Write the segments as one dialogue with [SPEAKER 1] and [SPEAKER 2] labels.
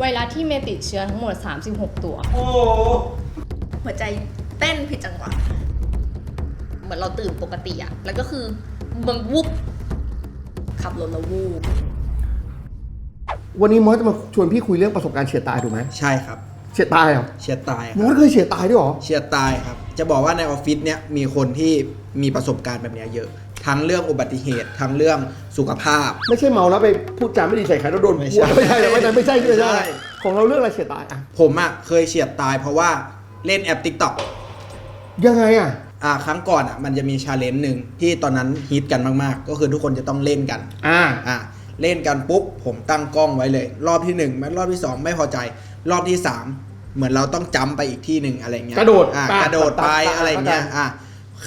[SPEAKER 1] ไวรัสที่เมย์ติดเชื้อทั้งหมด 36 ตัว
[SPEAKER 2] โอ้
[SPEAKER 3] หัวใจเต้นผิดจังหวะ เหมือนเราตื่นปกติอะแล้วก็คือมันวุบขับรถแล้ววูบ
[SPEAKER 4] วันนี้มอสจะมาชวนพี่คุยเรื่องประสบการณ์เฉียดตายถูกไหม
[SPEAKER 2] ใช่ครับ
[SPEAKER 4] เฉียดตายเหรอ
[SPEAKER 2] เฉียดตายค
[SPEAKER 4] ม
[SPEAKER 2] รับ
[SPEAKER 4] อสเคยเฉียดตายด้วยเหรอ
[SPEAKER 2] เฉียดตายครับ จะบอกว่าในออฟฟิศเนี่ยมีคนที่มีประสบการณ์แบบเนี้ยเยอะ ทั้งเรื่องอุบัติเหตุ ทั้งเรื่องสุขภาพ
[SPEAKER 4] ไม่ใช่เมาแล้วไปพูดจาไม่ดีใส่ใครแล้วโดน
[SPEAKER 2] ไม่ใช่
[SPEAKER 4] ไม่ใช่ไม่ใช่ไม่ใช่ไม่ใช่
[SPEAKER 2] ไม่ใช่
[SPEAKER 4] ของเราเรื่องอะไรเฉียดตายอะ
[SPEAKER 2] ผมอะเคยเฉียดตายเพราะว่าเล่นแอป TikTok
[SPEAKER 4] ยังไงอะ
[SPEAKER 2] อ่าครั้งก่อนอะมันจะมีชาเลนจ์หนึ่งที่ตอนนั้นฮิตกันมากๆ ก็คือทุกคนจะต้องเล่นกัน
[SPEAKER 4] อ่า
[SPEAKER 2] อะเล่นกันปุ๊บผมตั้งกล้องไว้เลย รอบที่หนึ่งรอบที่สองไม่พอใจ รอบที่สามเหมือนเราต้องจำไปอีกที่หนึ่งอะไรเงี้ย
[SPEAKER 4] กระโดด
[SPEAKER 2] อะ
[SPEAKER 4] ปาก
[SPEAKER 2] กระโดดไป
[SPEAKER 4] ปาก
[SPEAKER 2] อะไรเงี้ย
[SPEAKER 4] ปาก
[SPEAKER 2] อะ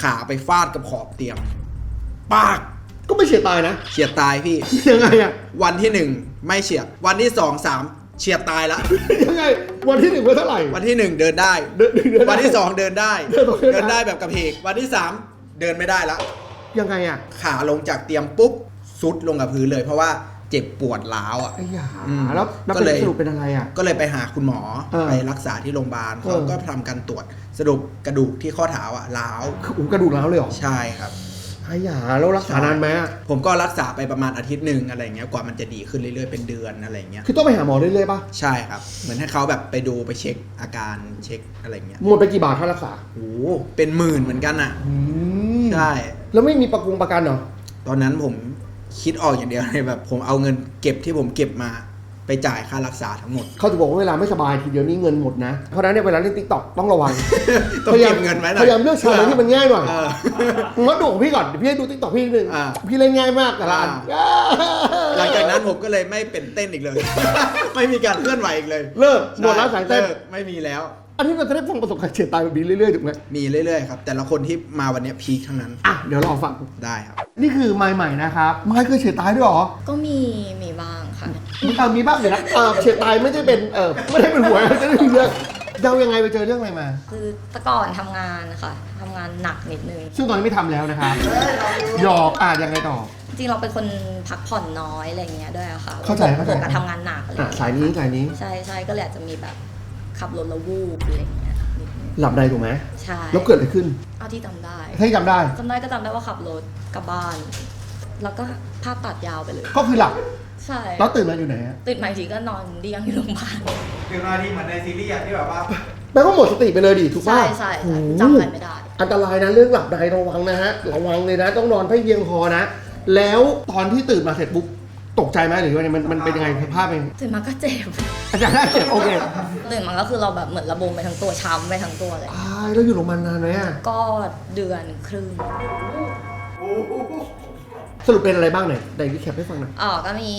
[SPEAKER 2] ขาไปฟาดกับขอบเตียง ปาก
[SPEAKER 4] ก็ไม่เฉียดตายนะ
[SPEAKER 2] เฉียดตายพี่
[SPEAKER 4] ยังไงอะ
[SPEAKER 2] วันที่หนึ่งไม่เฉียด วันที่สองสามเฉียดตายละ
[SPEAKER 4] ยังไง วันที่หนึ่งวันเท่าไหร่
[SPEAKER 2] วันที่หนึ่งเดินได้
[SPEAKER 4] เดินเดินได้
[SPEAKER 2] วันที่สองเดินได้
[SPEAKER 4] เดินได้
[SPEAKER 2] เดินได้แบบกระเพก วันที่สามเดินไม่ได้ละ
[SPEAKER 4] ยังไงอะ
[SPEAKER 2] ขาลงจากเตียงปุ๊บซุดลงกับพื้นเลย เพราะว่าเจ็บปวดร้าวอะ
[SPEAKER 4] ไอ้ยา
[SPEAKER 2] อืม
[SPEAKER 4] แล้วแล้ว
[SPEAKER 2] ก็
[SPEAKER 4] เป็น
[SPEAKER 2] เลย
[SPEAKER 4] สรุปเป็นอะไรอะ
[SPEAKER 2] ก็เลยไปหาคุณหมอ
[SPEAKER 4] เออ
[SPEAKER 2] ไปรักษาที่โรงพยาบาล
[SPEAKER 4] เอ
[SPEAKER 2] เขา
[SPEAKER 4] อ
[SPEAKER 2] ก็ทำการตรวจสรุปกระดูกที่ข้อเท้าอะร้าว
[SPEAKER 4] คืออุ้กระดูกร้าวเลยเหรอ
[SPEAKER 2] ใช่ครับ
[SPEAKER 4] ไอ้ยาแล้วรักษานานไหมอะ
[SPEAKER 2] ผมก็รักษาไปประมาณอาทิตย์หนึ่งอะไรเงี้ยกว่ามันจะดีขึ้นเรื่อยๆเป็นเดือนอะไรเงี้ย
[SPEAKER 4] คือต้องไปหาหมอเรื่อยๆป่ะ
[SPEAKER 2] ใช่ครับ เหมือนให้เขาแบบไปดูไปเช็คอาการเช็คอะไรเงี้ย
[SPEAKER 4] หมดไปกี่บาทค่ารักษา
[SPEAKER 2] โอ้โหเป็นหมื่นเหมือนกันอะ
[SPEAKER 4] อืม
[SPEAKER 2] ใช่
[SPEAKER 4] แล้วไม่มีประกันประกันเหรอ
[SPEAKER 2] ตอนนั้นผมคิดออกอย่างเดียวเลยแบบ ผมเอาเงินเก็บที่ผมเก็บมา ไปจ่ายค่ารักษาทั้งหมด
[SPEAKER 4] เขาจะบอกว่าเวลาไม่สบายทีเดียวนี้เงินหมดนะ เพราะฉะนั้นเนี่ยเวลาเล่นติ๊กต็อกต้องระวัง
[SPEAKER 2] ต้องเก็บเงินไว้หน่อย
[SPEAKER 4] พยายามเลือกชาเลนจ์ที่มันง่ายหน่อย
[SPEAKER 2] เออ
[SPEAKER 4] งดดูของพี่ก่อนเดี๋ยวพี่ให้ดูติ๊กต็อกพี่นิดนึง
[SPEAKER 2] อ่า
[SPEAKER 4] พี่เล่นง่ายมากแต่ละอัน
[SPEAKER 2] หลังจากนั้นผมก็เลยไม่เป็นเต้นอีกเลย ไม่มีการเคลื่อนไหวอีกเลย
[SPEAKER 4] เลิกหมดแล้วสายเต้น
[SPEAKER 2] ลิกไม่มีแล้ว
[SPEAKER 4] อันนี้เราจะได้ฟังประสบการณ์เฉียดตายแบบนี้เรื่อยๆถูกไหม
[SPEAKER 2] มีเรื่อยๆครับ แต่ละคนที่มาวันเนี้ยพีคทั้งนั้น
[SPEAKER 4] อะเดี๋ยวเราฟัง
[SPEAKER 2] ได้ครับ
[SPEAKER 4] นี่คือไม้ใหม่นะครับไม้เคยเฉียดตายด้วยเหรอ
[SPEAKER 3] ก็มีมีบ้าง ค่ะ
[SPEAKER 4] มีเออมีบ้างเดี๋ยวนะเออเฉียดตายไม่ได้เป็นเออไม่ได้เป็นหวยจะได้มีเรื่องเดายังไงไปเจอเรื่องอะไรมา
[SPEAKER 3] คือแต่ก่อนทำงานค่ะทำงานหนักนิดนึง
[SPEAKER 4] ซึ่งตอนนี้ไม่ทำแล้วนะครับหยอกอะยังไงต่อ
[SPEAKER 3] จริงๆเราเป็นคนพักผ่อนน้อยอะไรเงี้ยด้วยอะค่ะ
[SPEAKER 4] เข้าใจเข้าใจ
[SPEAKER 3] บวกกับทำงานหนักอะไร
[SPEAKER 4] อะ
[SPEAKER 3] เงี้ย
[SPEAKER 4] สายนี้สายนี้
[SPEAKER 3] ใช่ใช่ก็เลยอาจจะมีแบบขับรถแล้ววูบอะไรเงี้ยนิดนึง
[SPEAKER 4] หลับในถูกไหม
[SPEAKER 3] ใช่
[SPEAKER 4] แล้วเกิดอะไรขึ้น
[SPEAKER 3] เอาที่จำได้
[SPEAKER 4] ให้จำได้
[SPEAKER 3] จำได้ก็จำได้ว่าขับรถกลับบ้าน แล้วก็ภาพตัดยาวไปเลย
[SPEAKER 4] ก็คือหลับ
[SPEAKER 3] ใช่
[SPEAKER 4] แล้วตื่นมาอยู่ไหนฮะ
[SPEAKER 3] ตื่นมาอีกทีก็นอนเรียงอยู่โรงพยาบาล
[SPEAKER 2] คือมาที่เหมือนในซีรีส์ที่แบบว่า
[SPEAKER 4] แปลว่าหมดสติไปเลยดิถูกป่ะ
[SPEAKER 3] ใช่ใช่
[SPEAKER 4] โอ้
[SPEAKER 3] ใช่
[SPEAKER 4] โห
[SPEAKER 3] จำอะไรไม่ได้
[SPEAKER 4] อันตรายนะเรื่องหลับในระวังนะฮะระวังเลยนะ ต้องนอนให้เพียงพอนะ แล้วตอนที่ตื่นมาเสร็จปุ๊บตกใจไหมหรือว่ามันมันเป็นยังไงสภาพเป็น
[SPEAKER 3] ตื่นมาก็เจ็บ
[SPEAKER 4] อาจารย์น่าเจ็บโอเค
[SPEAKER 3] ตื่นมาก็คือเราแบบเหมือนระบมไปทั้งตัวช้ำไปทั้งตัวเลย
[SPEAKER 4] ตายแล้วอยู่โรงพยาบาลนานไหมอะ
[SPEAKER 3] ก็เดือนครึ่ง
[SPEAKER 4] สรุปเป็นอะไรบ้างเนี่ยไหนที่แคปให้ฟังหน่อย
[SPEAKER 3] อ๋อก็มี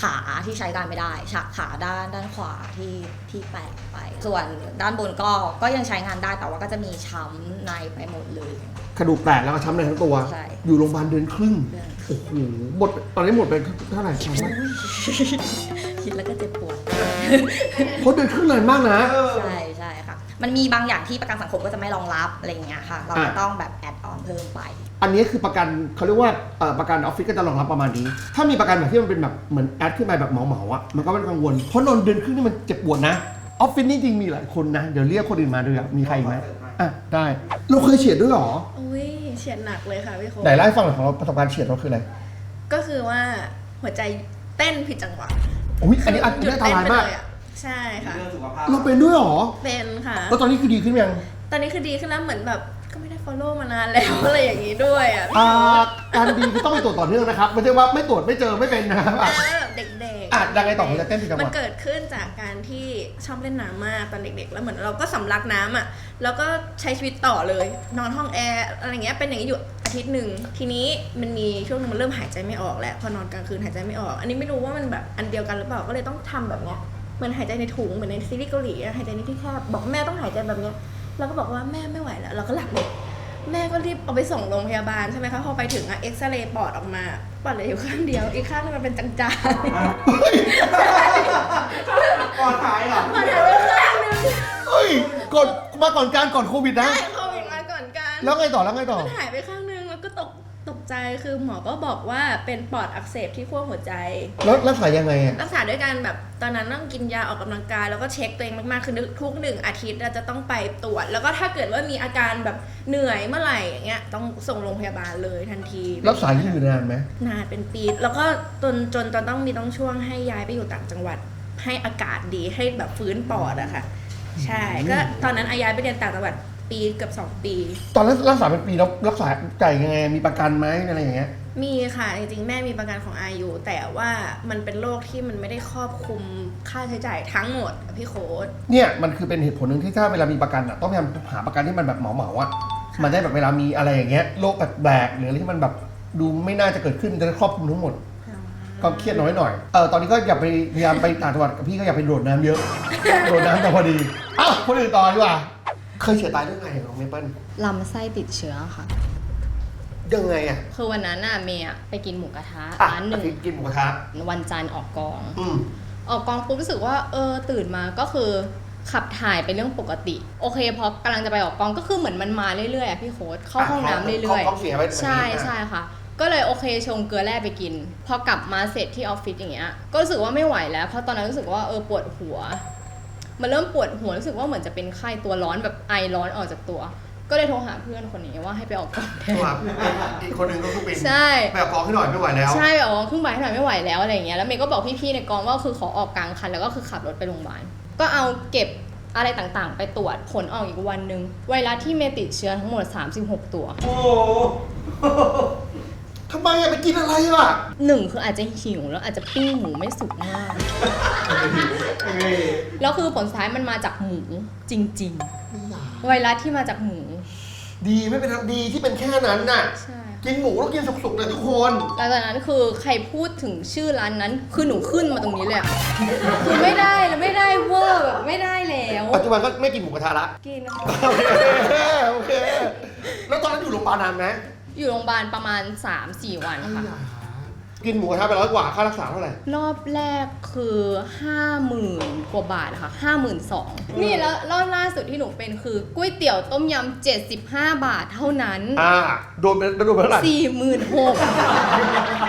[SPEAKER 3] ขาที่ใช้การไม่ได้ฉากขาด้านด้านขวาที่ที่แตกไป ส่วนด้านบนก็ก็ยังใช้งานได้แต่ว่าก็จะมีช้ำในไปหมดเลย
[SPEAKER 4] กระดูกแตกแล้วก็ช้ำในทั้งตัว
[SPEAKER 3] ใช่
[SPEAKER 4] อยู่โรงพยาบาลเดือนครึ่ง
[SPEAKER 3] เดือน
[SPEAKER 4] โอ้โหหมดตอนนี้หมดไปเท่าไหร่ครับ
[SPEAKER 3] คิดแล้วก็เจ็บปวด
[SPEAKER 4] เพราะเดือนครึ่งนานมากนะ
[SPEAKER 3] ใช่ใช่ค่ะ มันมีบางอย่างที่ประกันสังคมก็จะไม่รองรับอะไรอย่างเงี้ยค่ะ เราก็
[SPEAKER 4] อะ
[SPEAKER 3] ต้องแบบแอดออนเพิ่มไป
[SPEAKER 4] อันนี้คือประกันเขาเรียกว่าเอ่อประกันออฟฟิศก็จะรองรับประมาณนี้ ถ้ามีประกันแบบที่มันเป็นแบบเหมือนแอดขึ้นมาแบบเหมาๆอะมันก็ไม่ต้องกังวลเพราะนอนเดือนครึ่งนี่มันเจ็บปวดนะออฟฟิศนี่จริงมีหลายคนนะ เดี๋ยวเรียกคนอื่นมาด้วยอะมีใครอีกไหมอะได้เราเคยเฉียดด้วยเหรอ
[SPEAKER 5] อุ้ยเฉียดหนักเลยค่ะพี่โค
[SPEAKER 4] ไหนเล่าให้ฟังหน่อยของเราประสบการณ์เฉียดเราคืออะไร
[SPEAKER 5] ก็คือว่าหัวใจเต้นผิดจังหวะ
[SPEAKER 4] อุ้ยอันนี้อัน
[SPEAKER 5] หยุ
[SPEAKER 4] นี้
[SPEAKER 5] ด
[SPEAKER 4] อันต
[SPEAKER 5] เต้น
[SPEAKER 4] ราย
[SPEAKER 5] ไป
[SPEAKER 4] มาก
[SPEAKER 5] เลยอะใช่ค่ะ
[SPEAKER 2] เรื่องสุขภาพ
[SPEAKER 4] เราเป็นด้วยเหรอ
[SPEAKER 5] เป็นค่ะ
[SPEAKER 4] แล้วตอนนี้คือดีขึ้นยัง
[SPEAKER 5] ตอนนี้คือดีขึ้นแล้วเหมือนแบบ ก็ไม่ได้ follow มานานแล้วอะไรอย่างนี้ด้วยอะ
[SPEAKER 4] อ่าการดีคือต้องไปตรวจต่อเนื่องนะครับ ไม่ใช่ว่าไม่ตรวจไม่เจอไม่เป็นนะครับอะ
[SPEAKER 5] แบบเด็ก
[SPEAKER 4] อะยังไงต่อหัวใจเต้นผิดจังห
[SPEAKER 5] มัน
[SPEAKER 4] วะ
[SPEAKER 5] เกิดขึ้นจากการที่ชอบเล่นน้ำมากตอนเด็กๆ แล้วเหมือนเราก็สำลักน้ำอะแล้วก็ใช้ชีวิตต่อเลย นอนห้องแอร์อะไรเงี้ยเป็นอย่างนี้อยู่อาทิตย์หนึ่งทีนี้มันมีช่วงนึงมันเริ่มหายใจไม่ออกแล้วพอนอนกลางคืนหายใจไม่ออก อันนี้ไม่รู้ว่ามันแบบอันเดียวกันหรือเปล่าก็เลยต้องทำแบบเนี้ยเหมือนหายใจในถุงเหมือนในซีรีส์เกาหลีอะหายใจในที่แคบบอกแม่ต้องหายใจแบบเนี้ยเราก็บอกว่าแม่ไม่ไหวแล้ว เราก็หลับเลย แม่ก็รีบเอาไปส่งโรงพยาบาลใช่ไหมคะพอไปถึงอะเอ็กซเรย์ปอดออกมาปอดเหลืออยู่ข้างเดียว อีกข้างนึงมันเป็นจางๆ
[SPEAKER 2] ก่อนหายเหรอ
[SPEAKER 5] ปอดหายไปข้างนึง
[SPEAKER 4] เฮ้ยก่อนมาก่อนการก่อนโควิดนะ
[SPEAKER 5] ใช่โควิดมาก่อนกัน
[SPEAKER 4] แล้วไงต่อแล้วไงต่อ
[SPEAKER 5] มันหายไปข้างนึงแล้วก็ตกตก ใจคือหมอก็บอกว่าเป็นปอดอักเสบที่ขั้วหัวใจ
[SPEAKER 4] แล้วรักษายังไงอะ
[SPEAKER 5] รักษาด้วยการแบบตอนนั้นต้องกินยาออกกำลังกาย แล้วก็เช็คตัวเองมากๆคือทุกหนึ่งอาทิตย์เราจะต้องไปตรวจ แล้วก็ถ้าเกิดว่ามีอาการแบบเหนื่อยเมื่อไหร่อย่างเงี้ยต้องส่งโรงพยาบาลเลยทันที
[SPEAKER 4] รักษาที่อยู่นานไหม
[SPEAKER 5] นานเป็นปี แล้วก็จนจนจนต้องมีต้องช่วงให้ย้ายไปอยู่ต่างจังหวัด ให้อากาศดีให้แบบฟื้นปอดอะค่ะ ใช่ ก็ตอนนั้นอาย้ายไปเรียนต่างจังหวัด ปีเกือบสองปี
[SPEAKER 4] ตอนนั้นรักษาเป็นปีแล้วรักษาจ่ายยังไงมีประกันไหมอะไรอย่างเงี้ย
[SPEAKER 5] มีค่ะ จริงๆ แม่มีประกันของอายุ แต่ว่ามันเป็นโรคที่มันไม่ได้ครอบคลุมค่าใช้จ่ายทั้งหมดอะพี่โค้ด
[SPEAKER 4] เนี่ยมันคือเป็นเหตุผลหนึ่งที่ถ้าเวลามีประกันอะต้องพยายามหาประกันที่มันแบบเหมาเหมาๆอะ
[SPEAKER 5] ค่ะ
[SPEAKER 4] มันได้แบบเวลามีอะไรอย่างเงี้ยโรคแปลกๆหรืออะไรที่มันแบบดูไม่น่าจะเกิดขึ้นจะได้ครอบคลุมทั้งหมด ก็เครียดน้อยหน่อย เออ ตอนนี้ก็อย่าไปพยายามไปต่างจังหวัดกับพี่ก็อย่าไปโดดน้ำเยอะ โดดน้ำแต่พอดี อ้าวคนอื่นต่อดีกว่า เคยเฉียดตายเรื่องไงของเมเปิ้ล
[SPEAKER 1] ลำไส้ติดเชื้อค่ะ
[SPEAKER 4] ยังไงอะ
[SPEAKER 1] คือวันนั้นน่ะเมย์อะไปกินหมูกระทะ
[SPEAKER 4] อะ
[SPEAKER 1] ร้านห
[SPEAKER 4] อา
[SPEAKER 1] นึ่ง
[SPEAKER 4] ทิตย์กินหมูกระทะ
[SPEAKER 1] วันจันทร์ออกกอง
[SPEAKER 4] อืม
[SPEAKER 1] ออกกองปุ๊บรู้สึกว่าเออตื่นมาก็คือขับถ่ายเป็นเรื่องปกติ โอเคพอกำลังจะไปออกกองก็คือเหมือนมันมาเรื่อยๆอะพี่โค้ดเข้าห้องน้ำเรื่อย
[SPEAKER 4] ท้องเสียไปแบบนี้
[SPEAKER 1] ๆใช่
[SPEAKER 4] อะ
[SPEAKER 1] ใช่ค่ะ ก็เลยโอเคชงเกลือแร่ไปกิน พอกลับมาเสร็จที่ออฟฟิศอย่างเงี้ยก็รู้สึกว่าไม่ไหวแล้ว เพราะตอนนั้นรู้สึกว่าเออปวดหัว มันเริ่มปวดหัวรู้สึกว่าเหมือนจะเป็นไข้ตัวร้อนแบบไอร้อนออกจากตัว ก็เลยโทรหาเพื่อนคนนี้ว่าให้ไปออกกองแท
[SPEAKER 4] ตัวนอีกคนหนึ่งก็คือเป็น
[SPEAKER 1] ใช่
[SPEAKER 4] ไปเอากองให้หน่อยไม่ไหวแล้ว
[SPEAKER 1] ใช่แบบว่าครึ่งบ่ายให้หน่อยไม่ไหวแล้วอะไรอย่างเงี้ยแล้วเมย์ก็บอกพี่ๆในกองว่าคือขอออกกลางคันแล้วก็คือขับรถไปโรงพยาบาลก็เอาเก็บอะไรต่างๆ ไปตรวจผลออกอีกวันหนึ่งไวรัสที่เมย์ติดเชื้อทั้งหมด 36 ตัว
[SPEAKER 4] โอ้โห ทำไมอะไปกินอะไรล่ะ
[SPEAKER 1] หนึ่งคืออาจจะหิวแล้วอาจจะปิ้งหมูไม่สุกมากแล้วคือผลสุดท้ายมันมาจากหมูจริง ๆ ไวรัสที่มาจากหมู
[SPEAKER 4] ดีไม่เป็นไรดีที่เป็นแค่นั้นน่ะ
[SPEAKER 1] ใช่
[SPEAKER 4] กินหมูแล้วกินสุกๆเลยทุกคน
[SPEAKER 1] แล้วจากนั้นคือใครพูดถึงชื่อร้านนั้น คือหนูขึ้นมาตรงนี้เลยอะคือไม่ได้แล้วไม่ได้เวอร์แบบไม่ได้แล้ว
[SPEAKER 4] ปัจจุบันก็ไม่กินหมูกระทะละ
[SPEAKER 1] กินค่ะ
[SPEAKER 4] โอเค โอเค แล้วตอนนั้นอยู่โรงพยาบาลนานไหม
[SPEAKER 1] อยู่โรงพยาบาลประมาณ 3-4 วันค่ะ
[SPEAKER 4] กินหมูกระทะไปร้อยกว่าค่ารักษาเท่าไหร่
[SPEAKER 1] รอบแรกคือ50,000กว่าบาทค่ะ52,000นี่แล้วรอบล่าสุดที่หนูเป็นคือก๋วยเตี๋ยวต้มยำ75บาทเท่านั้น
[SPEAKER 4] อ่าโดนไปโดนไปเท่าไหร่
[SPEAKER 1] 46,000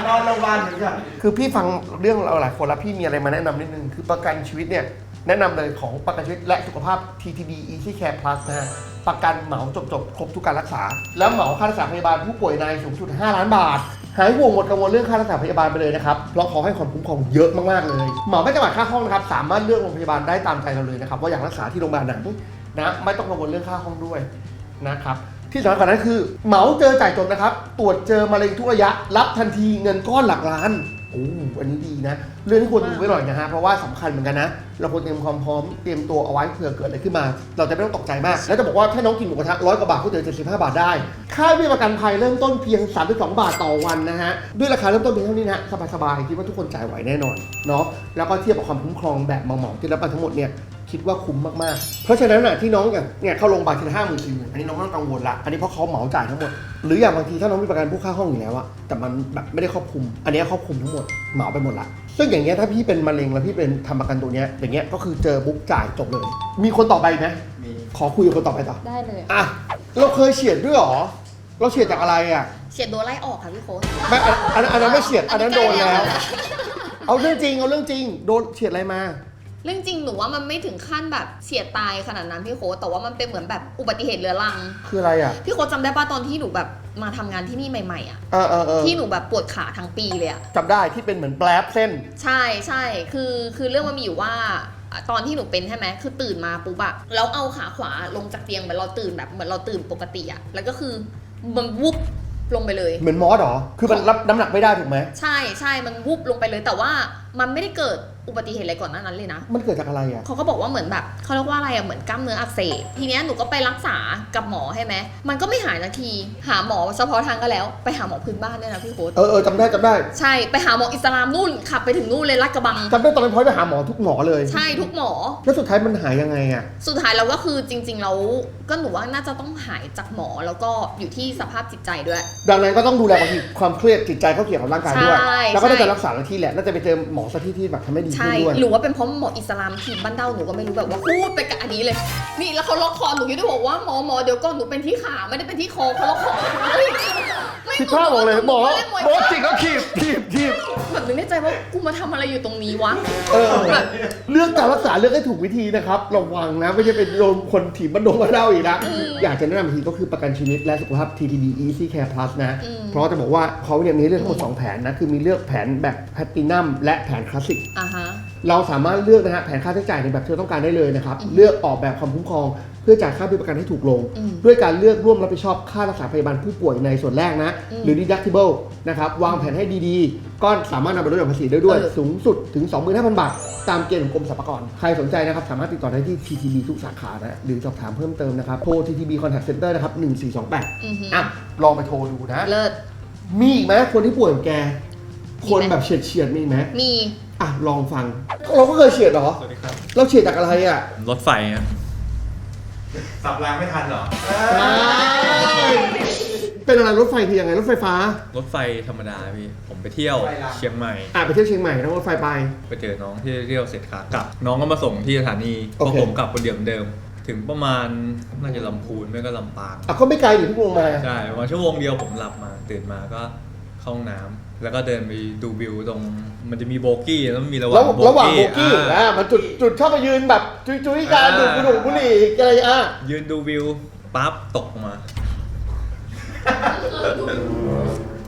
[SPEAKER 4] นอนโรงพยาบาลเหมือนกันคือพี่ฟังเรื่องเราหลายคนแล้วพี่มีอะไรมาแนะนำนิดนึง คือประกันชีวิตเนี่ย แนะนำเลยของประกันชีวิตและสุขภาพ TTB Easy Care Plus นะฮะประกันเหมาจบๆครบทุกการรักษา แล้วเหมาค่ารักษาพยาบาลผู้ป่วยในสูงสุด 5 ล้านบาท หายห่วงหมดกังวลเรื่องค่ารักษาพยาบาลไปเลยนะครับ เพราะเขาให้ความคุ้มครองเยอะมากๆเลย เหมอไม่จำกัดค่าห้องนะครับ สามารถเลือกโรงพยาบาลได้ตามใจเราเลยนะครับ ว่าอยากรักษาที่โรงพยาบาลไหนนะ ไม่ต้องกังวลเรื่องค่าห้องด้วยนะครับ ที่สำคัญกว่านั้นคือ เหมาเจอจ่ายจบนะครับ ตรวจเจอมะเร็งทุกระยะ รับทันทีเงินก้อนหลักล้าน อ้อันนี้ดีนะ เรื่องที่ควรดูไว้หน่อยนะฮะ เพราะว่าสำคัญเหมือนกันนะ เราควรเตรียมความพร้อม เตรียมตัวเอาไว้เผื่อเกิดอะไรขึ้นมา เราจะไม่ต้องตกใจมาก แล้วจะบอกว่าถ้าน้องกินหมูกระทะร้อยกว่าบาทก็เดือนเจ็ดสิบห้าบาทได้ ค่าเบี้ยประกันภัยเริ่มต้นเพียง 32 บาทต่อวันนะฮะ ด้วยราคาเริ่มต้นเพียงเท่านี้นะฮะสบายๆคิดว่าทุกคนจ่ายไหวแน่นอนเนาะ แล้วก็เทียบกับความคุ้มครองแบบเหมาๆที่รับไปทั้งหมดเนี่ย คิดว่าคุ้มมากๆ เพราะฉะนั้นน่ะที่น้องอย่างเนี่ยเข้าโรงพยาบาลทีละห้าหมื่นสี่หมื่นอันนี้น้องไม่ต้องกังวลละอันนี้เพราะเขาเหมาจ่ายทั้งหมด หรืออย่างบางทีถ้าน้องมีประกันผู้ค่าห้องอยู่แล้วอะแต่มันแบบไม่ได้ครอบคลุม อันนี้ครอบคลุมทั้งหมดเหมาไปหมดละซึ่งอย่างเงี้ยถ้าพี่เป็นมะเร็งแล้วพี่เป็นทำประกันตัวเนี้ยอย่างเงี้ยก็คือเจอบุ๊กจ่ายจบเลย มีคนต่อไปไหม
[SPEAKER 2] มี
[SPEAKER 4] ขอคุยกับคนต่อไปต่อ
[SPEAKER 1] ได้เลย
[SPEAKER 4] อะเราเคยเฉียดด้วยเหรอเราเฉียดจากอะไรอะ
[SPEAKER 3] เฉียดโดนไล่ออกค่ะพี่โค้ช
[SPEAKER 4] ไม่อันอันอันนั้นไม่เฉียดอันนั้นโดนแล้ว เอาเรื่องจริงเอาเรื่องจริงโดนเฉียดอะไรมา
[SPEAKER 3] เรื่องจริงหนูว่ามันไม่ถึงขั้นแบบเฉียดตายขนาดนั้นพี่โค้ชแต่ว่ามันเป็นเหมือนแบบอุบัติเหตุเรื้อรัง
[SPEAKER 4] คืออะไรอะ
[SPEAKER 3] พี่โค้ชจำได้ป่ะตอนที่หนูแบบมาทำงานที่นี่ใหม่ๆอะ
[SPEAKER 4] เออเออเออ
[SPEAKER 3] ที่หนูแบบปวดขาทั้งปีเลยอะ
[SPEAKER 4] จำได้ที่เป็นเหมือนแปลบเส้น
[SPEAKER 3] ใช่ใช่คือคือเรื่องมันมีอยู่ว่าอะตอนที่หนูเป็นใช่ไหมคือตื่นมาปุ๊บอะแล้วเอาขาขวาลงจากเตียงเหมือนเราตื่นแบบเหมือนเราตื่นปกติอะแล้วก็คือมันวุบลงไปเลย
[SPEAKER 4] เหมือนมอสเหรอ คือมันรับน้ำหนักไม่ได้ถูกไหม
[SPEAKER 3] ใช่ใช่มันวุบลงไปเลยแต่ว่า มันไม่ได้เกิดอุบัติเหตุอะไรก่อนหน้านั้นเลยนะ
[SPEAKER 4] มันเกิดจากอะไรอะ
[SPEAKER 3] เขาก็บอกว่าเหมือนแบบเขาเรียกว่าอะไรอะเหมือนกล้ามเนื้ออักเสบ ทีเนี้ยหนูก็ไปรักษากับหมอใช่ไหม มันก็ไม่หายนาที หาหมอเฉพาะทางก็แล้ว ไปหาหมอพื้นบ้านด้วยนะพี่โค้ช
[SPEAKER 4] เออเออจำได้จำได้
[SPEAKER 3] ใช่ ไปหาหมออิสลามนู่น ขับไปถึงนู่นเลยลาดกระบัง
[SPEAKER 4] จำได้ตอนนั้นพลอยไปหาหมอทุกหมอเลย
[SPEAKER 3] ใช่ทุกหมอ
[SPEAKER 4] แล้วสุดท้ายมันหายยังไงอะ
[SPEAKER 3] สุดท้ายเราก็คือจริงๆแล้วก็หนูว่าน่าจะต้องหายจากหมอแล้วก็อยู่ที่สภาพจิตใจด้วย
[SPEAKER 4] ดังนั้นก็ต้องดูแลบางทีความเครียดจิตใจเขาเกี่ยวกับร่างกายด้วย
[SPEAKER 3] ใช่
[SPEAKER 4] แล้วก็น่า
[SPEAKER 3] ใช่
[SPEAKER 4] จะรักษาหน้าที่แหละ น่าจะไปเจอหมอสักที่ที่แบบทำให้ดี
[SPEAKER 3] ใช่
[SPEAKER 4] ด้วย
[SPEAKER 3] หรือว่าเป็นเพราะหมออิสลามทีมบ้านเด้าหนูก็ไม่รู้แบบว่าพูดไปกับอันนี้เลย นี่แล้วเขาล็อกคอหนูอยู่ด้วยบอกว่าหมอหมอเดี๋ยวก่อนหนูเป็นที่ขาไม่ได้เป็นที่คอเขาล็อกคอเฮ้ยไม่
[SPEAKER 4] คิดภาพออกเลยหมอ
[SPEAKER 3] เล่นมวย
[SPEAKER 4] หมอจิกก็ขีบขีบขีบ
[SPEAKER 1] แบบนึกในใจว่ากูมาทำอะไรอยู่ตรงนี้วะ
[SPEAKER 4] เออ
[SPEAKER 1] แบบ
[SPEAKER 4] เลือกการรักษาเลือกให้ถูกวิธีนะครับระวังนะไม่ใช่เป็นโดนคนถีบมันโดนมาเล่าอีกนะอยากจะแนะนำอีกทีก็คือประกันชีวิตและสุขภาพ TTB Easy Care Plus นะ เพราะจะบอกว่าเขาเนี่ยมีเลือกทั้งหมด2แผนนะคือมีเลือกแผนแบบแพลตินัมและแผนคลาสสิก
[SPEAKER 1] อะฮะ
[SPEAKER 4] เราสามารถเลือกนะฮะแผนค่าใช้จ่ายในแบบที่เราต้องการได้เลยนะครับ เลือกออกแบบความคุ้มครองเพื่อจ่ายค่าบิลประกันให้ถูกลง
[SPEAKER 1] อืม
[SPEAKER 4] ด้วยการเลือกร่วมรับผิดชอบค่ารักษาพยาบาลผู้ป่วยในส่วนแรกนะ
[SPEAKER 1] อืม
[SPEAKER 4] หรือ deductible นะครับ วางแผนให้ดีๆ ก็สามารถนำไปลดหย่อนภาษีได้ด้วย
[SPEAKER 1] เออ
[SPEAKER 4] สูงสุดถึง 25,000 บาท ตามเกณฑ์ของกรมสรรพากร ใครสนใจนะครับ สามารถติดต่อได้ที่ TTB ทุกสาขานะ หรือสอบถามเพิ่มเติมนะครับ โทร TTB Contact Center นะครับ 1428
[SPEAKER 1] อือฮึ
[SPEAKER 4] อะลองไปโทรดูนะ
[SPEAKER 1] เลิศ
[SPEAKER 4] มีอีกไหมคนที่ป่วยเหมือนแก คนแบบเฉียดเฉียดๆมีอีกไหม
[SPEAKER 1] มี
[SPEAKER 4] อะลองฟัง เราก็เคยเฉียดเหรอ
[SPEAKER 6] สวัสดีครับ
[SPEAKER 4] เราเฉียดจากอะไรอะ
[SPEAKER 6] รถไฟอะ สับรางไม่ทันเหรอ
[SPEAKER 4] เป็นอะไรรถไฟคือยังไงรถไฟฟ้า
[SPEAKER 6] รถไฟธรรมดาพี่ ผมไปเที่ยวเชียงใหม่
[SPEAKER 4] อะไปเที่ยวเชียงใหม่นั่งรถไฟไป
[SPEAKER 6] ไปเจอน้องที่เที่ยวเสร็จขากลับ น้องก็มาส่งที่สถานี
[SPEAKER 4] โอ
[SPEAKER 6] พอ
[SPEAKER 4] เค
[SPEAKER 6] ผมกลับคนเดียวเหมือนเดิม ถึงประมาณน่าจะลำพูนไม่ก็ลำปาง
[SPEAKER 4] อะก็ไม่ไกลอยู่ที่ลงมา
[SPEAKER 6] ใช่ประมาณชั่วโมงเดียวผมหลับมา ตื่นมาก็เข้าห้องน้ำ แล้วก็เดินไปดูวิวตรง มันจะมีโบกี้แล้วมันมีระห
[SPEAKER 4] แล้
[SPEAKER 6] ว่าวงโบ
[SPEAKER 4] ระหว่าง
[SPEAKER 6] กี้
[SPEAKER 4] โบกี้
[SPEAKER 6] อ่า
[SPEAKER 4] อะมันจุดจุดชอบไปยืนแบบจุยจุยๆการ
[SPEAKER 6] อ่า
[SPEAKER 4] ดูดบุหรี่บุหรี่อะไรอะ
[SPEAKER 6] ยืนดูวิวปั๊บตกลงมา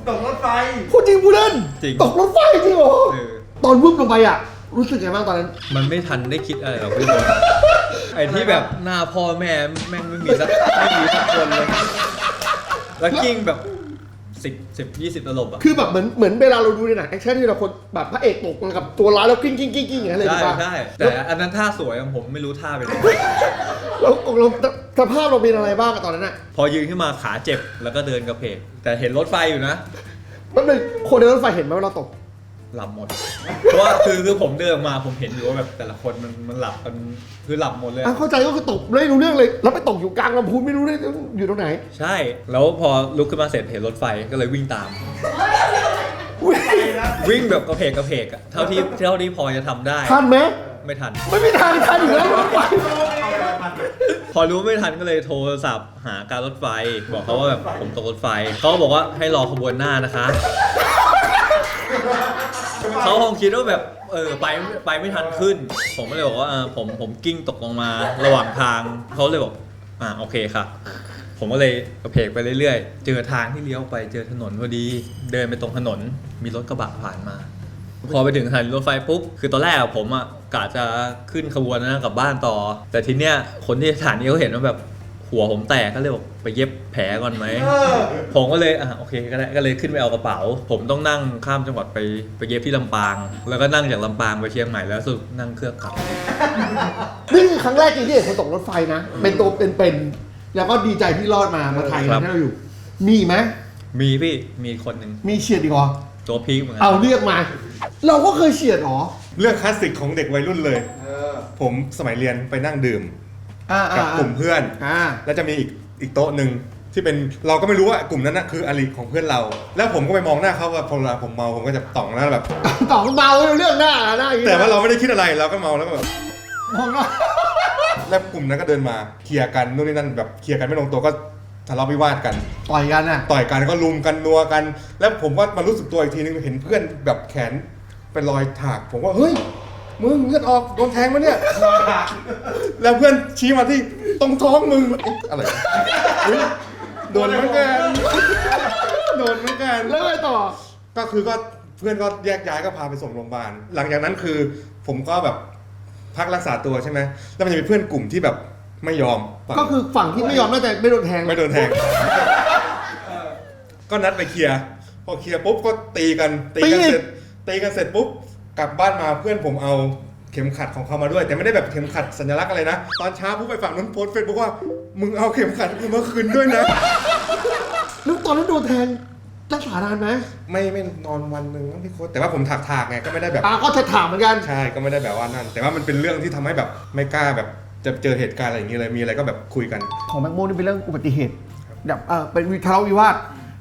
[SPEAKER 2] ตกรถไฟ
[SPEAKER 4] พูดจริงพูดเล่น
[SPEAKER 6] จริง
[SPEAKER 4] ตกรถไฟจริงเหรอ
[SPEAKER 6] เออ
[SPEAKER 4] ตอนวุบลงไปอะ รู้สึกไงบ้างตอนนั้น
[SPEAKER 6] มันไม่ทันได้คิดอะไรหรอกพี่บอลไอ้ที่แบบหน้าพ่อแม่แม่งไม่มีสักไม่มีสักคนเลย แล้วกิ้งแบบ สิบสิบยี่สิบตลบอะ
[SPEAKER 4] คือแบบเหมือนเหมือนเวลาเราดูในหนังแอคชั่นที่เราคนแบบพระเอกตกกับตัวร้ายแล้วกิ้งกิ้งกิ้งกิ้งอย่างนั้นเลย
[SPEAKER 6] ใช่
[SPEAKER 4] ถูกปะ
[SPEAKER 6] ใช่แต่อันนั้นท่าสวยของผมไม่รู้ท่าเป็นยังไง
[SPEAKER 4] แล้วเราสภาพเราเป็นอะไรบ้างอะตอนนั้นอะ
[SPEAKER 6] พอยืนขึ้นมาขาเจ็บแล้วก็เดินกระเพกแต่เห็นรถไฟอยู่นะ
[SPEAKER 4] มันเป็นคนในรถไฟเห็นไหมว่าเราตก
[SPEAKER 6] หลับหมด เพราะว่าคือคือผมเดินออกมาผมเห็นอยู่ว่าแบบแต่ละคนมันมันหลับกันคือหลับหมดเลย
[SPEAKER 4] อะ
[SPEAKER 6] อะ
[SPEAKER 4] เข้าใจก็คือตกไม่รู้เรื่องเลย แล้วไปตกอยู่กลางลำพูนไม่รู้เลยอยู่ตรงไหน
[SPEAKER 6] ใช่ แล้วพอลุกขึ้นมาเสร็จเห็นรถไฟก็เลยวิ่งตามวิ่งแบบกระเพกกระเพกอะเท่าที่เท่าที่พอจะทำได้
[SPEAKER 4] ทันไหม
[SPEAKER 6] ไม่ทัน
[SPEAKER 4] ไม่มีทางทันอยู่แล้วรถไฟ
[SPEAKER 6] พอรู้ไม่ทันก็เลยโทรศัพท์หาการรถไฟ บอกเขาว่าแบบผมตกรถไฟ เขาก็บอกว่าให้รอขบวนหน้านะคะ เขาคงคิดว่าแบบเออไปไปไม่ทันขึ้น ผมก็เลยบอกว่าเออผมผมกิ้งตกลงมาระหว่างทางเขาเลยบอกอ่าโอเคค่ะ ผมก็เลยกระเพกไปเรื่อยๆ เจอทางที่เลี้ยวไปเจอถนนพอดี เดินไปตรงถนนมีรถกระบะผ่านมา พอไปถึงสถานีรถไฟปุ๊บคือตอนแรกอะผมอะกะจะขึ้นขบวนนะกลับบ้านต่อ แต่ทีเนี้ยคนที่สถานีเขาเห็นว่าแบบ หัวผมแตกก็เลยบอกไปเย็บแผลก่อนไหม ผมก็เลยอะโอเคก็ได้ก็เลยขึ้นไปเอากระเป๋า ผมต้องนั่งข้ามจังหวัดไปไปเย็บที่ลำปาง แล้วก็นั่งจากลำปางไปเชียงใหม่แล้วสรุดนั่งเครื่องกลับ
[SPEAKER 4] นี่คือครั้งแรกจริงที่เห็นคนตกรถไฟนะ เป็นตัวเป็นๆแล้วก็ดีใจที่รอดมามาไทย
[SPEAKER 6] ครับ
[SPEAKER 4] ที่เราอยู่ มีไหม
[SPEAKER 6] มีพี่มีคนหนึ่ง
[SPEAKER 4] มีเฉียดอีกเหรอ
[SPEAKER 6] ตัวพีคเหมือนกั
[SPEAKER 4] เอาเรียกมา เราก็เคยเฉียดเหรอ
[SPEAKER 7] เรื่องคลาสสิกของเด็กวัยรุ่นเลย ผมสมัยเรียนไปนั่งดื่ม
[SPEAKER 4] อ่า
[SPEAKER 7] กับ
[SPEAKER 4] อ่าก
[SPEAKER 7] ลุ่มเพื่อน
[SPEAKER 4] อ่า
[SPEAKER 7] แล้วจะมีอีกอีกโต๊ะหนึ่งที่เป็นเราก็ไม่รู้ว่ากลุ่มนั้นนะคืออริของเพื่อนเรา แล้วผมก็ไปมองหน้าเขาว่าพอเวลาผมเมาผมก็จะต่องแล้วแบบ
[SPEAKER 4] ต่อเมาเรื่องหน้าหน้าอย่างนี้
[SPEAKER 7] แต่ว่าเราไม่ได้คิดอะไรเราก็เมาแล้วก็แบบ
[SPEAKER 4] มองหน้า
[SPEAKER 7] แล้วกลุ่มนั้นก็เดินมาเคลียร์กันนู่นนี่นั่นแบบเคลียร์กันไม่ลงตัวก็ทะเลาะวิวาทกัน
[SPEAKER 4] ต่อยกันอะ
[SPEAKER 7] ต่อยกันก็ลุมกันนัวกัน แล้วผมก็มารู้สึกตัวอีกทีนึงเห็นเพื่อนแบบแขนเป็นรอยถาก ผมว่าเฮ้ย มึงเลือดออกโดนแทงมาเนี่ย แล้วเพื่อนชี้มาที่ตรงท้องมึงเอ๊ะอะไรวะอุ๊ยโดนเหมือนกันโดนเหมือนกัน
[SPEAKER 4] แล้วไงต่อ
[SPEAKER 7] ก็คือก็เพื่อนก็แยกย้ายก็พาไปส่งโรงพยาบาล หลังจากนั้นคือผมก็แบบพักรักษาตัวใช่ไหม แล้วมันจะมีเพื่อนกลุ่มที่แบบไม่ยอมฝั่ง
[SPEAKER 4] ก็คือฝั่งที่ไม่ยอมน่าจะไม่โดนแทง
[SPEAKER 7] ไม่โดนแทง ก็นัดไปเคลียร์ พอเคลียร์ปุ๊บก็ตีกัน ตีกันเสร็จตีกันเสร็จปุ๊บ กลับบ้านมาเพื่อนผมเอาเข็มขัดของเขามาด้วย แต่ไม่ได้แบบเข็มขัดสัญลักษณ์อะไรนะ ตอนเช้าปุ๊บไปฝั่งนั้นโพสเฟซบุ๊กว่า มึงเอาเข็มขัดกูมาคืนด้วยนะ
[SPEAKER 4] แล้วตอนนั้นโดนแทงรักษานานไหม
[SPEAKER 7] ไม่ไม่นอนวันหนึ่งมั้งพี่โค้ชแต่ว่าผมถากถากๆไงก็ไม่ได้แบบ
[SPEAKER 4] อ่าก็จะถามเหมือนกัน
[SPEAKER 7] ใช่ก็ไม่ได้แบบว่านั่น แต่ว่ามันเป็นเรื่องที่ทำให้แบบไม่กล้าแบบจะเจอเหตุการณ์อะไรอย่างเงี้ยเลยมีอะไรก็แบบคุยกัน
[SPEAKER 4] ของแมงโมนี่เป็นเรื่องอุบัติเหตุแบบเออเป็นวิทะเลาะวิวาท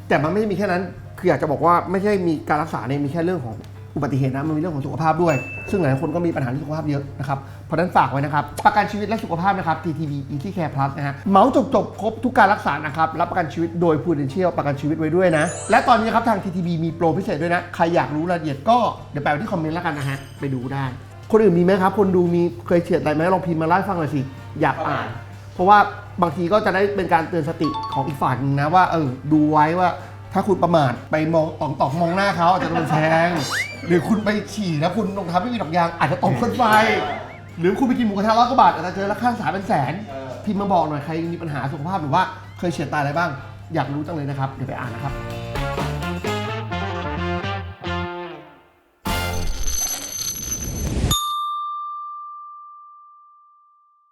[SPEAKER 4] แต่มันไม่ได้มีแค่นั้น คืออยากจะบอกว่าไม่ใช่มีการรักษาเนี่ยมีแค่เรื่องของ อุบัติเหตุนะมันมีเรื่องของสุขภาพด้วย ซึ่งหลายคนก็มีปัญหาเรื่องสุขภาพเยอะนะครับ เพราะนั้นฝากไว้นะครับ ประกันชีวิตและสุขภาพนะครับ TTV Easy Care Plus นะฮะเหมาจบจบครบทุกการรักษานะครับรับประกันชีวิตโดย Prudential ประกันชีวิตไว้ด้วยนะ และตอนนี้ครับทาง TTV มีโปรพิเศษด้วยนะใครอยากรู้รายละเอียดก็เดี๋ยวแปะไว้ที่คอมเมนต์แล้วกันนะฮะไปดูได้ คนอื่นมีไหมครับ คนดูมีเคยเฉียดอะไรไหมลองพิมพ์มาเล่าให้ฟังหน่อยสิอยากอ่าน เพราะว่าบางทีก็จะได้เป็นการเตือนสติของอีกฝ่ายหนึงนะว่าเออดูไว้ว่า ถ้าคุณประมาทไปมองตองตอกมองหน้าเขาอาจจะโดนแทงหรือคุณไปฉี่แล้วคุณรองเท้าไม่มีดอกยางอาจจะตกคนไฟหรือคุณไปกินหมูกระทะร้อยกว่าบาทอาจจะเจอราคาสายเป็นแสนพิมพ์มาบอกหน่อยใครมีปัญหาสุขภาพหรือว่าเคยเฉียดตายอะไรบ้าง อยากรู้จังเลยนะครับเดี๋ยวไปอ่านนะครับ